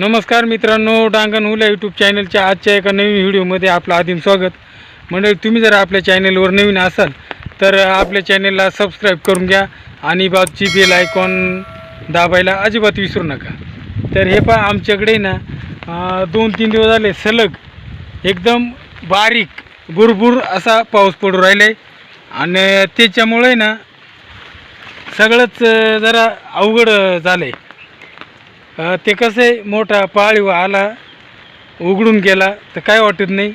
नमस्कार मित्रांनो डांगण हुल्या यूट्यूब चॅनलच्या आजच्या एका नवीन व्हिडिओमध्ये आपलं आदिम स्वागत. मंडळी तुम्ही जर आपल्या चॅनलवर नवीन असाल तर आपल्या चॅनलला सबस्क्राईब करून घ्या आणि बाजूची बेल आयकॉन दाबायला अजिबात विसरू नका. तर हे पहा आमच्याकडे ना दोन तीन दिवस झाले सलग एकदम बारीक भुरभुर असा पाऊस पडू राहिला आहे आणि त्याच्यामुळे ना सगळंच जरा अवघड झालं आहे ते कसं आहे मोठा पाळीव आला उघडून गेला तर काय वाटत नाही.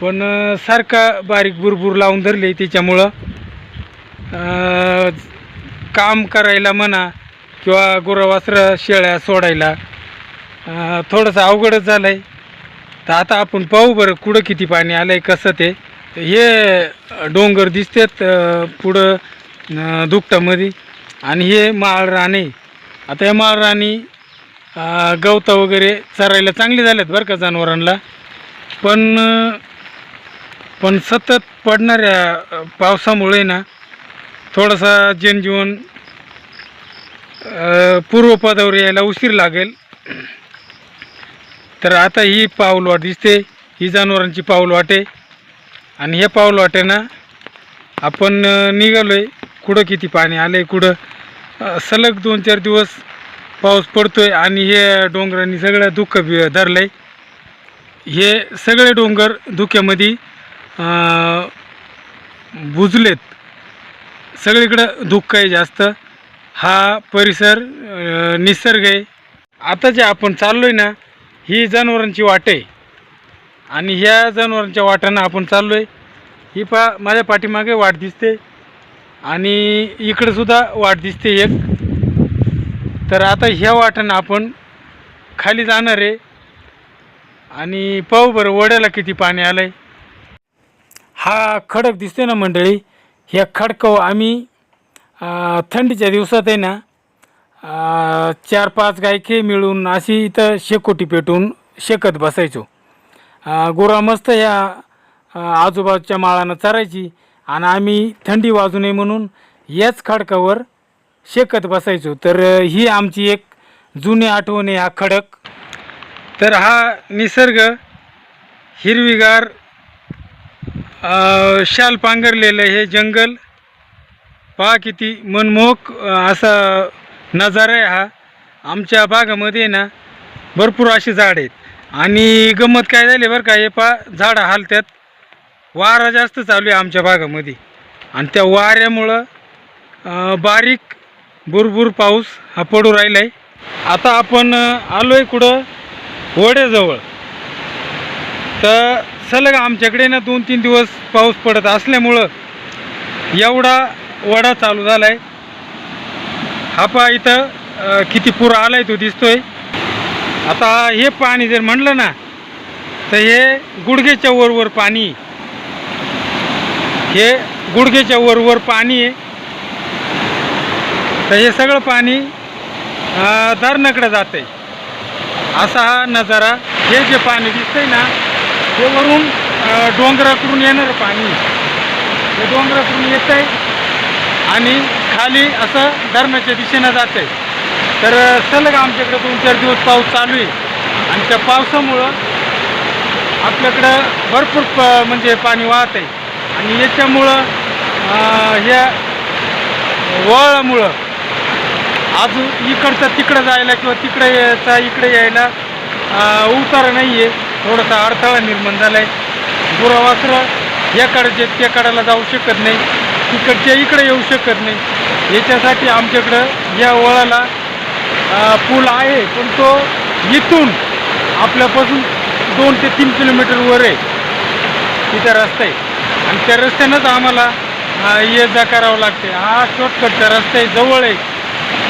पण सारखा बारीक बुरबुर लावून धरले त्याच्यामुळं. काम करायला म्हणा किंवा गुरवासरं शेळ्या सोडायला थोडंसं अवघडच झालं आहे तर आता आपण पाहू बरं कुठं किती पाणी आलं आहे कसं ते. हे डोंगर दिसतात पुढं अ, दुपटामध्ये. आणि हे माळ राणे आता हे माळ राणी गवतं वगैरे चरायला चांगले झालेत बरं का जनावरांना. पण पण सतत पडणाऱ्या पावसामुळे ना थोडासा जनजीवन पूर्वपदावर यायला उशीर लागेल. तर आता ही पाऊलवाट दिसते ही जनावरांची पाऊलवाट. आहे आणि हे पाऊलवाट ना आपण निघालो आहे कुठं किती पाणी आलं आहे कुठं सलग दोन चार दिवस पाऊस पडतोय आणि हे डोंगरांनी सगळं दुःख बी धरलंय. हे सगळे डोंगर धुक्यामध्ये बुजलेत. सगळीकडं दुःख आहे जास्त. हा परिसर निसर्ग आहे. आता जे आपण चाललो आहे ना ही जनावरांची वाट आहे. आणि ह्या जनावरांच्या वाटानं आपण चाललो आहे ही पा माझ्या पाठीमागे वाट दिसते. आणि इकडंसुद्धा वाट दिसते एक. तर आता ह्या वाटानं आपण खाली जाणार आहे. आणि पाहू बरं वड्याला किती पाणी आलंय. हा खडक दिसतोय ना मंडळी? ह्या खडकावर आम्ही थंडीच्या दिवसात आहे ना चार पाच गायके मिळून अशी इथं शेकोटी पेटून शेकत बसायचो. अं, गुरा मस्त ह्या आजूबाजूच्या माळानं चरायची. आणि आम्ही थंडी वाजू नये म्हणून याच खडकावर शेकत बसायचो. तर ही आमची एक जुनी आठवण आहे हा खडक. तर हा निसर्ग हिरवीगार शाल पांघरलेलं हे जंगल. पहा किती मनमोहक असा नजारा आहे हा. आमच्या भागामध्ये ना भरपूर अशी झाड आहेत. आणि गंमत काय झाली बरं का हे पा झाडं हालत्यात. वारा जास्त चालू आहे आमच्या भागामध्ये. आणि त्या वाऱ्यामुळं बारीक भुरभुर पाऊस हा पडू राहिला आहे आता आपण आलो आहे कुठं? वड्याजवळ तर सलग आमच्याकडे ना दोन तीन दिवस पाऊस पडत असल्यामुळं एवढा वडा चालू झाला आहे हा पहा इथं किती पूर आला आहे तो दिसतोय. आता हे पाणी जर म्हणलं ना तर हे गुडघेच्या वरवर पाणी हे गुडघेच्या वरवर पाणी आहे. तर हे सगळं पाणी धरणाकडे जातं. आहे असा हा नजारा हे जे पाणी दिसतंय ना हे वरून डोंगराकडून येणारं पाणी. हे डोंगराकडून येत आहे आणि खाली असं धरणाच्या दिशेनं जात आहे तर सलग आमच्याकडे दोन चार दिवस पाऊस चालू आहे. आणि त्या पावसामुळं आपल्याकडं भरपूर प म्हणजे पाणी वाहत आहे आणि याच्यामुळं ह्या वळामुळं अजून इकडचं तिकडं जायला किंवा तिकडे यायचा इकडे यायला अं, उतारा नाही आहे थोडासा अडथळा निर्माण झाला आहे गुरावासरं याकडचे त्या कडाला जाऊ शकत नाही तिकडच्या इकडे येऊ शकत नाही. याच्यासाठी आमच्याकडं या वळाला पूल आहे पण तो इथून आपल्यापासून दोन ते तीन किलोमीटरवर आहे. तिथं रस्ता आहे. आणि त्या रस्त्यानंच आम्हाला ये जा करावं लागते. हा शॉर्टकटचा रस्ता आहे जवळ आहे.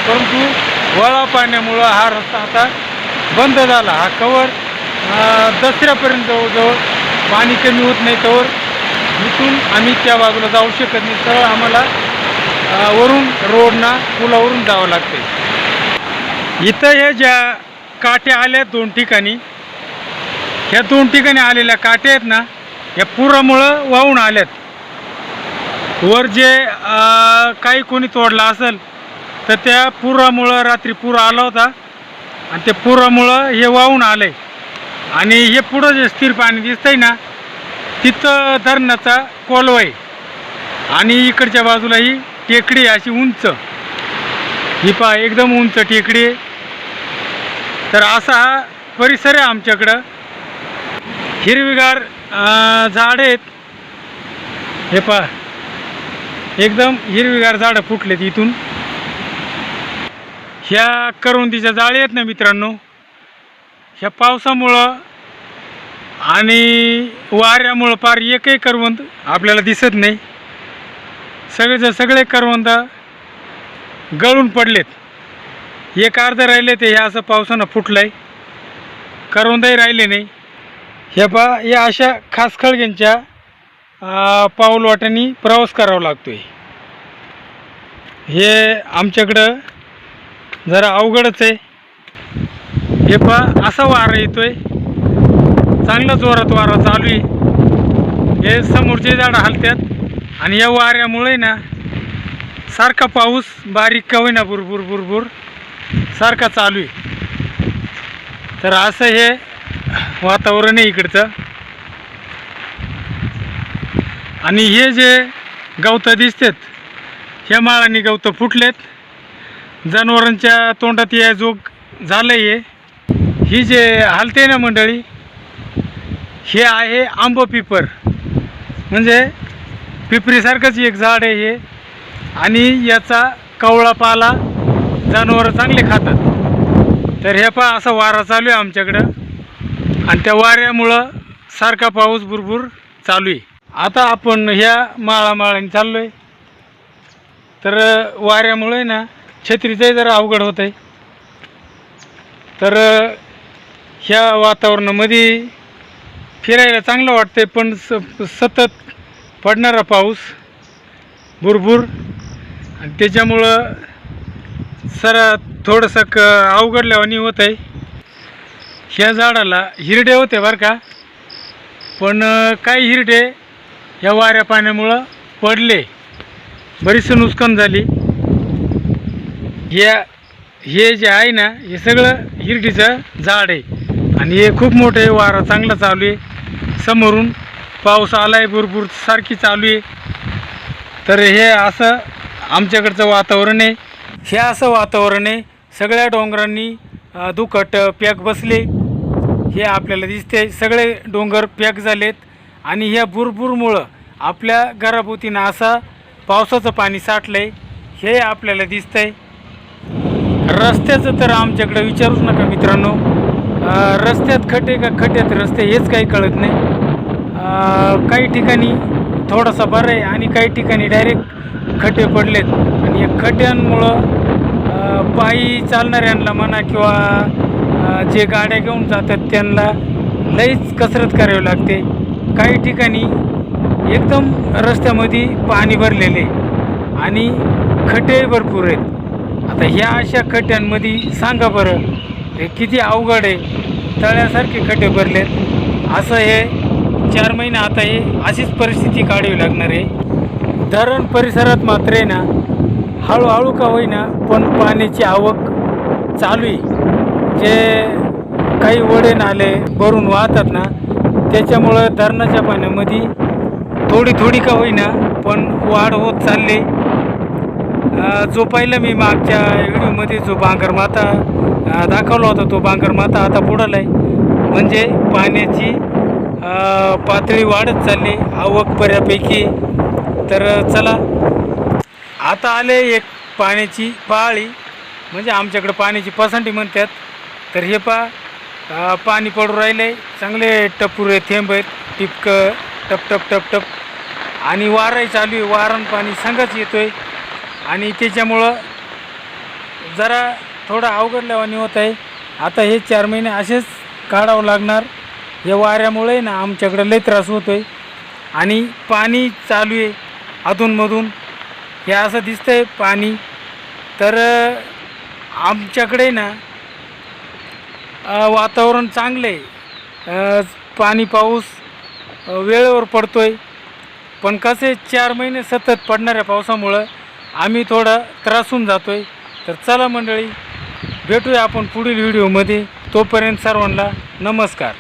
परंतु वळा पाण्यामुळं हा रस्ता आता बंद झाला. हा कवर दसऱ्यापर्यंत जवळजवळ पाणी कमी होत नाही तवर इथून आम्ही त्या बाजूला जाऊ शकत नाही. सरळ आम्हाला वरून रोडना पुलावरून जावं लागते इथं हे ज्या काट्या आल्या दोन ठिकाणी ह्या दोन ठिकाणी आलेल्या काट्या आहेत ना या पुरामुळं वाहून आल्यात. वर जे काही कोणी तोडला असेल तर त्या पुरामुळं रात्री पूर आला होता. आणि ते पुरामुळं हे वाहून आलं. आहे आणि हे पुढं जे स्थिर पाणी दिसतंय ना तिथं धरणाचा कोलवा आहे आणि इकडच्या बाजूला ही टेकडी आहे अशी उंच. ही पहा एकदम उंच टेकडी आहे. तर असा हा परिसर आहे आमच्याकडं. हिरवीगार झाड आहेत. हे पहा एकदम हिरवीगार झाडं फुटलेत इथून. ह्या करवंदीच्या जाळी आहेत ना मित्रांनो ह्या पावसामुळं आणि वाऱ्यामुळं फार एकही करवंद आपल्याला दिसत नाही. सगळेच्या सगळे करवंद गळून पडलेत. एक अर्ध राहिले ते ह्या असं पावसानं फुटलंय. करवंदही राहिले नाही. ह्या पा या अशा खास खळग्यांच्या अं, प्रवास करावा लागतोय. हे आमच्याकडं जरा अवघडच आहे. हे पहा असा वारा येतोय. चांगला जोरात वारा चालू आहे. हे समोरचे झाडं हलत्यात. आणि या वाऱ्यामुळे ना सारखा पाऊस बारीक का होईना भुरभुर भुरभुर सारखा चालू आहे. तर असं हे वातावरण आहे इकडचं. आणि हे जे गवतं दिसतात ह्या माळांनी गवतं फुटलेत. जनावरांच्या तोंडात या जोग झालं आहे ही जे हलते ना मंडळी हे आहे आंब पिपर. म्हणजे पिपरीसारखंच एक झाड आहे हे. आणि याचा कवळा पाला जनावरं चांगले खातात. तर हे पहा असा वारा चालू आहे आमच्याकडं. आणि त्या वाऱ्यामुळं सारखा पाऊस भुरभुर चालू आहे. आता आपण ह्या माळामाळाने चाललो आहे तर वाऱ्यामुळे ना छत्रीचंही जरा अवघड होत आहे तर ह्या वातावरणामध्ये फिरायला चांगलं वाटतंय पण स सतत पडणारा पाऊस भुरभूर आणि त्याच्यामुळं सरा थोडंसं क अवघडल्यावानी होत आहे ह्या झाडाला हिरडे होते बरं का पण काही हिरडे? ह्या वाऱ्या पाण्यामुळं पडले. बरीचसं नुकसान झाली. ह्या हे जे आहे ना हे सगळं हिरडीचं झाड आहे. आणि हे खूप मोठं आहे वारा चांगला चालू आहे. समोरून पाऊस आला आहे भरपूर सारखी चालू आहे. तर हे असं आमच्याकडचं वातावरण आहे. हे असं वातावरण आहे सगळ्या डोंगरांनी दुकट दुखट पॅक बसले. हे आपल्याला दिसते सगळे डोंगर पॅक झालेत. आणि ह्या भुरभुरमुळं आपल्या घराभोवतीनं असा पावसाचं पाणी साठलं आहे हे आपल्याला दिसतंय. रस्त्याचं तर आमच्याकडे विचारूच नका मित्रांनो. रस्त्यात खटे का खट्यात रस्ते हेच काही कळत नाही. काही ठिकाणी थोडासा बरं आहे आणि काही ठिकाणी डायरेक्ट खटे पडलेत. आणि या खट्यांमुळं पायी चालणाऱ्यांना म्हणा किंवा जे गाड्या घेऊन जातात त्यांना लईच कसरत करावी लागते. काही ठिकाणी एकदम रस्त्यामध्ये पाणी भरलेले आणि खटे भरपूर आहेत. आता ह्या अशा खड्ड्यांमध्ये सांगा बरं हे किती अवघड आहे. तळ्यासारखे खड्डे भरलेत. असं हे चार महिने आता हे अशीच परिस्थिती काढावी लागणार आहे. धरण परिसरात मात्र आहे ना हळूहळू का होईना पण पाण्याची आवक चालू आहे. जे काही वडे नाले भरून वाहतात ना त्याच्यामुळं धरणाच्या पाण्यामध्ये थोडी थोडी का होईना पण वाढ होत चालली जो पहिला मी मागच्या व्हिडिओमध्ये जो बांगर माता दाखवला होता तो बांगरमाता आता बुडाला आहे म्हणजे पाण्याची पातळी वाढत चालली आवक बऱ्यापैकी. तर चला. आता आले एक पाण्याची पाळी. म्हणजे आमच्याकडे पाण्याची पसंती म्हणतात. तर हे पा पाणी पडू राहिले. चांगले टपुरे थेंब आहेत टिपकं टप टप टप टप. आणि वाराही चालू आहे. वारण पाणी सांगाच येतो आहे आणि त्याच्यामुळं जरा थोडं अवघडल्यावानी होत आहे. आता हे चार महिने असेच काढावं लागणार. या वाऱ्यामुळे ना आमच्याकडं लय त्रास होतो आहे आणि पाणी चालू आहे अधूनमधून. हे असं दिसतं आहे पाणी. तर आमच्याकडे ना वातावरण चांगलं आहे. पाणी पाऊस वेळेवर पडतो आहे पण कसे चार महिने सतत पडणाऱ्या पावसामुळं आम्ही थोडा त्रासून जातो आहे तर चला मंडळी भेटूया आपण पुढील व्हिडिओमध्ये. तोपर्यंत सर्वांना नमस्कार.